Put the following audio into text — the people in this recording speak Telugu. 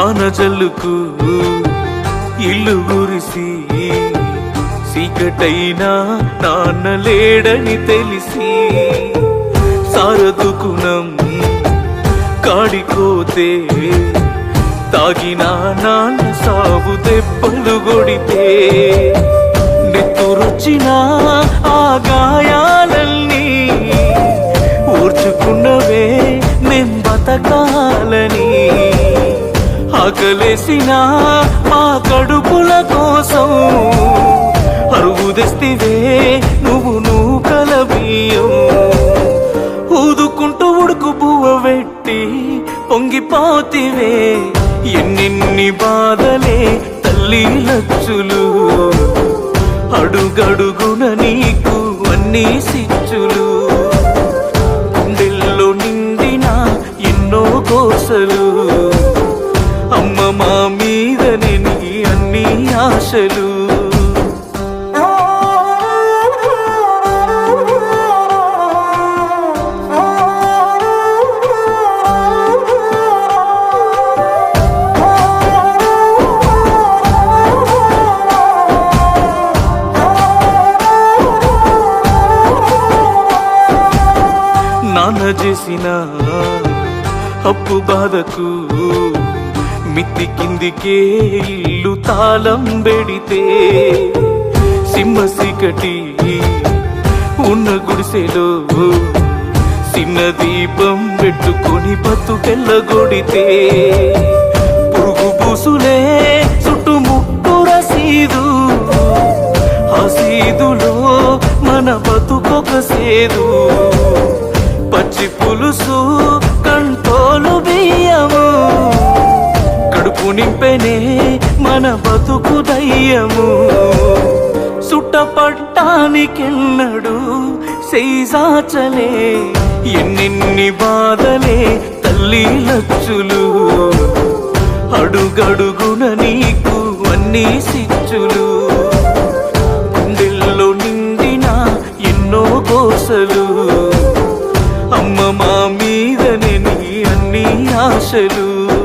వాన జల్లుకు ఇల్లు గురిసి సీకటైనా నాన్న లేడని తెలిసి సారదుకునం కాడికోతే తాగిన నాన్న సాగు దెబ్బలు గొడితే నెత్తురొచ్చిన ఆ గాయాల ఆకలేసిన మా కడుపుల కోసం అరువు తెస్తివే నువ్వు నువ్వు బియ్యం ఊదుకుంటూ ఉడుకు పువ్వ పెట్టి పొంగిపోతివే ఎన్నెన్ని బాధలే తల్లి లచ్చులు. అడుగడుగున నీకు అన్ని సిచ్చులు. గుండెల్లో నిండిన ఎన్నో కోసలు. అమ్మ మా మీదనే నీ అన్ని ఆశలు. నాన్న చేసిన అప్పు బాధకు మిత్తి కిందికే ఇల్లు తాళం పెడితే సింహ సికటి ఉన్న గుడిసెలో చిన్న దీపం పెట్టుకొని బతుకెళ్ళగొడితే పురుగు పూసులే చుట్టుముట్టు రసీదు ఆ సీదులో మన బతుకొక సేదు. పచ్చి పులుసు నింపెనే మన బతుకు దయ్యము. సుట్టపట్టానికెన్నడు సైజాచలే ఎన్నెన్ని బాధలే తల్లి లచ్చులు. అడుగడుగున నీకు అన్ని సిచ్చులు గుండెల్లో నిండిన ఎన్నో కోసలు. అమ్మ మా మీదనే నీ అన్ని ఆశలు.